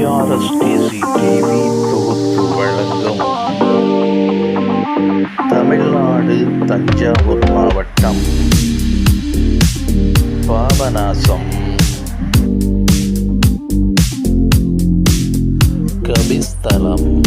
டிஆர்எஸ்டிசி TV தொகுத்து வழங்கும் தமிழ்நாடு தஞ்சாவூர் மாவட்டம் பாபநாசம். கபிஸ்தலம்.